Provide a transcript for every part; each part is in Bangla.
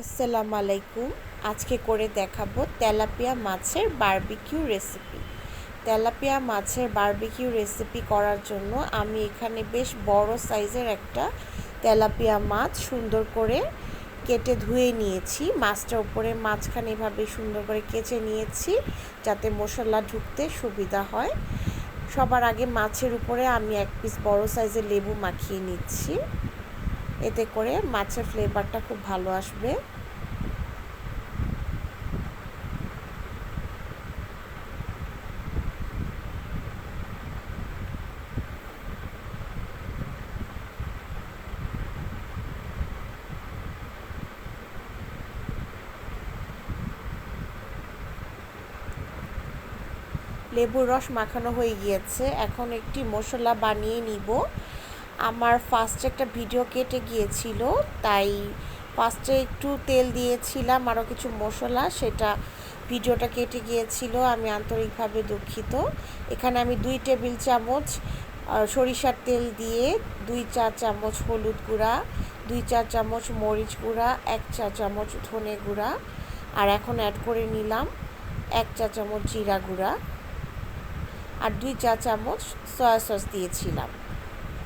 আসসালামু আলাইকুম আজকে করে দেখাবো তেলাপিয়া মাছের বারবিকিউ রেসিপি। তেলাপিয়া মাছের বারবিকিউ রেসিপি করার জন্য আমি এখানে বেশ বড় সাইজের একটা তেলাপিয়া মাছ সুন্দর করে কেটে ধুয়ে নিয়েছি। মাছটার উপরে মাঝখানে এভাবে সুন্দর করে কেচে নিয়েছি যাতে মশলা ঢুকতে সুবিধা হয়। সবার আগে মাছের উপরে আমি এক পিস বড় সাইজের লেবু মাখিয়ে নিচ্ছি। এতে করে মাছের ফ্লেভারটা খুব ভালো আসবে। লেবুর রস মাখানো হয়ে গিয়েছে। এখন একটি মশলা বানিয়ে নিব। আমার ফার্স্টে একটা ভিডিও কেটে গিয়েছিল, তাই ফার্স্টে একটু তেল দিয়েছিলাম আরও কিছু মশলা, সেটা ভিডিওটা কেটে গিয়েছিল, আমি আন্তরিকভাবে দুঃখিত। এখানে আমি দুই টেবিল চামচ সরিষার তেল দিয়ে দুই চা চামচ হলুদ গুঁড়া, দুই চা চামচ মরিচ গুঁড়া, এক চা চামচ ধনে গুঁড়া, আর এখন অ্যাড করে নিলাম এক চা চামচ জিরা গুঁড়া। আর দুই চা চামচ সয়া সস দিয়েছিলাম।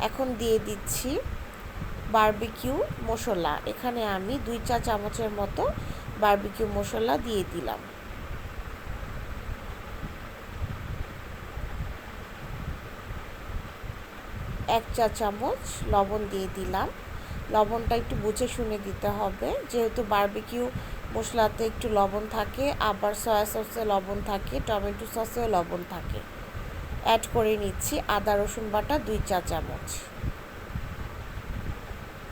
এখন দিয়ে দিচ্ছি বারবিকিউ মশলা। এখানে আমি দুই চা চামচের মতো বারবিকিউ মশলা দিয়ে দিলাম। এক চা চামচ লবণ দিয়ে দিলাম। লবণটা একটু বুঝে শুনে দিতে হবে। যেহেতু বারবিকিউ মশলাতে একটু লবণ থাকে, আবার সয়া সসে লবণ থাকে, টমেটো সসেও লবণ থাকে। অ্যাড করে নিচ্ছি আদা, রসুন বাটা, দুই চা চামচ।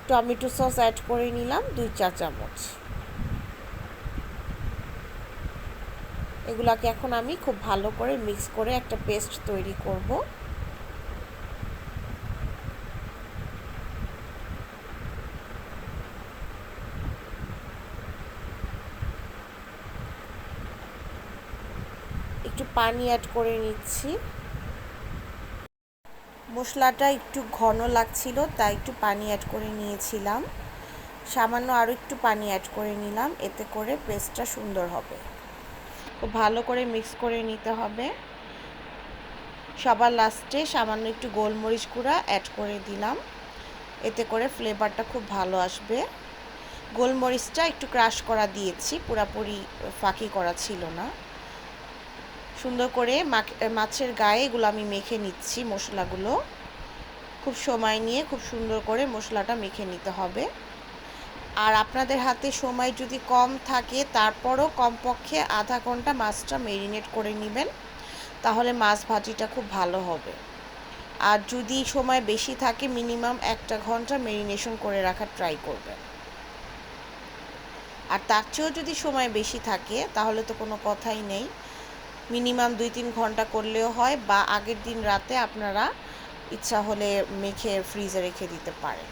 টমেটো সস অ্যাড করে নিলাম, দুই চা চামচ। এগুলাকে এখন আমি খুব ভালো করে মিক্স করে একটা পেস্ট তৈরি করব। একটু পানি অ্যাড করে নিচ্ছি। মশলাটা একটু ঘন লাগছিল, তাই একটু পানি অ্যাড করে নিয়েছিলাম। সামান্য আরও একটু পানি অ্যাড করে নিলাম, এতে করে পেস্টটা সুন্দর হবে। খুব ভালো করে মিক্স করে নিতে হবে। সবার লাস্টে সামান্য একটু গোলমরিচ গুঁড়া অ্যাড করে দিলাম। এতে করে ফ্লেভারটা খুব ভালো আসবে। গোলমরিচটা একটু ক্রাশ করা দিয়েছি, পুরাপুরি ফাঁকি করা ছিল না। সুন্দর করে মাছের গায়ে এগুলো আমি মেখে নিচ্ছি মশলাগুলো। খুব সময় নিয়ে খুব সুন্দর করে মশলাটা মেখে নিতে হবে। আর আপনাদের হাতে সময় যদি কম থাকে, তারপরও কমপক্ষে আধা ঘণ্টা মাছটা মেরিনেট করে নেবেন, তাহলে মাছ ভাজিটা খুব ভালো হবে। আর যদি সময় বেশি থাকে মিনিমাম একটা ঘণ্টা মেরিনেশন করে রাখার ট্রাই করবেন। আর তার চেয়েও যদি সময় বেশি থাকে, তাহলে তো কোনো কথাই নেই। মিনিমাম দুই তিন ঘণ্টা করলেও হয় বা আগের দিন রাতে আপনারা ইচ্ছা হলে মেখে ফ্রিজে রেখে দিতে পারেন।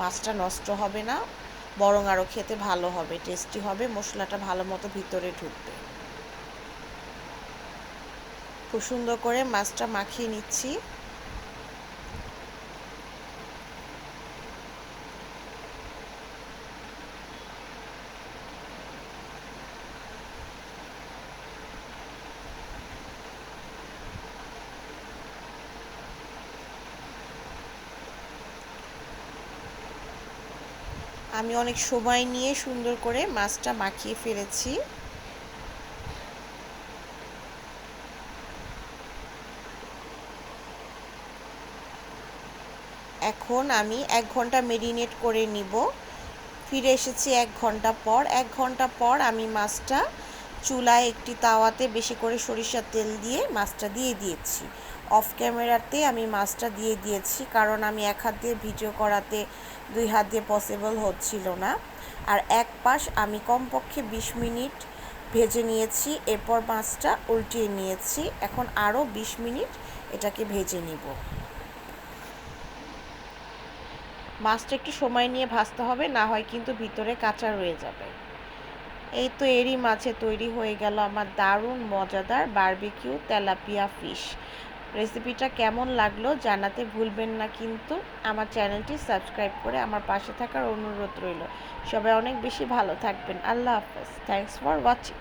মাছটা নষ্ট হবে না, বরং আরও খেতে ভালো হবে টেস্টি হবে, মশলাটা ভালো মতো ভিতরে ঢুকবে। খুব সুন্দর করে মাছটা মাখিয়ে নিচ্ছি। আমি অনেক সময় নিয়ে সুন্দর করে মাছটা মাখিয়ে ফেলেছি। এখন আমি এক ঘণ্টা মেরিনেট করে নিব। ফিরে এসেছি এক ঘণ্টা পর। এক ঘণ্টা পর আমি মাছটা চুলায় একটি তাওয়াতে বেশি করে সরিষার তেল দিয়ে মাছটা দিয়ে দিয়েছি। অফ ক্যামেরাতে আমি মাছটা দিয়ে দিয়েছি, কারণ আমি এক হাত দিয়ে ভিডিও করাতে দুই হাত দিয়ে পসিবল হচ্ছিল না। আর এক পাশ আমি কমপক্ষে বিশ মিনিট ভেজে নিয়েছি, এরপর মাছটা উল্টিয়ে নিয়েছি। এখন আরও বিশ মিনিট এটাকে ভেজে নিব। মাছটা একটু সময় নিয়ে ভাজতে হবে, না হয় কিন্তু ভিতরে কাঁচা রয়ে যাবে। এই তো এরই মাছে তৈরি হয়ে গেল আমার দারুণ, মজাদার বারবিকিউ তেলাপিয়া ফিশ রেসিপিটা কেমন লাগল জানাতে ভুলবেন না, কিন্তু আমার চ্যানেলটি সাবস্ক্রাইব করে আমার পাশে থাকার অনুরোধ রইল। সবাই অনেক বেশি ভালো থাকবেন। আল্লাহ হাফেজ। Thanks for watching